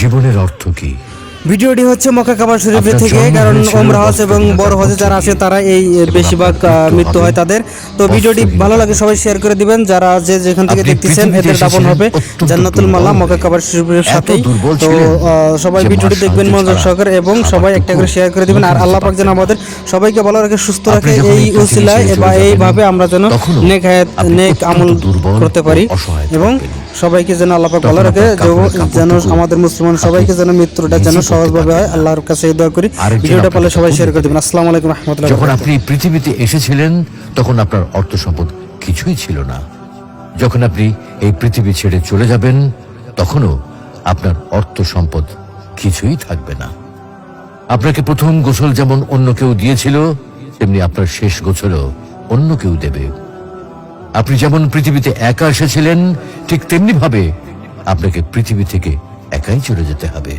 জীবনের অর্থ কি? ভিডিওটি হচ্ছে মক্কা কাবা শরীফের থেকে কারণ ওমরা হজ এবং বড় হজে যারা আসে তারা এই বেশিরভাগ মৃত্যু হয় তাদের। তো ভিডিওটি ভালো লাগে সবাই শেয়ার করে দিবেন। যারা যে যেখান থেকে দেখতেছেন এদের দাপন হবে জান্নাতুল মালা মক্কা কাবা শরীফের সাথে তো সবাই ভিডিওটি দেখবেন মনোযোগ সহকারে এবং সবাই একটা করে শেয়ার করে দিবেন। আর আল্লাহ পাক যেন আমাদের সবাইকে ভালো রাখে সুস্থ রাখে। এই উসিলায় বা এইভাবে আমরা যেন নেক নেক আমল করতে পারি এবং। সবাইকে যেন আল্লাহ পাক ভালো রাখে যেন- আমাদের মুসলমান সবাইকে যেন মৃত্যুটা যেন সহজভাবে হয় আল্লাহর কাছে দোয়া করি। ভিডিওটা আপনাকে সবাই শেয়ার করে দেবেন দিবেন। আসসালামু আলাইকুম রহমতুল্লাহ যখন আপনি পৃথিবীতে এসেছিলেন তখন আপনার অর্থ সম্পদ কিছুই ছিল না। যখন আপনি এই পৃথিবী ছেড়ে চলে যাবেন তখনও আপনার অর্থ সম্পদ কিছুই থাকবে না। আপনাকে প্রথম গোসল যেমন অন্য কেউ দিয়েছিল তেমনি আপনার শেষ গোসলও অন্য কেউ দেবে। আপনি যেমন পৃথিবীতে একা এসেছিলেন, ঠিক তেমনি ভাবে আপনাকে পৃথিবী থেকে একাই চলে যেতে হবে।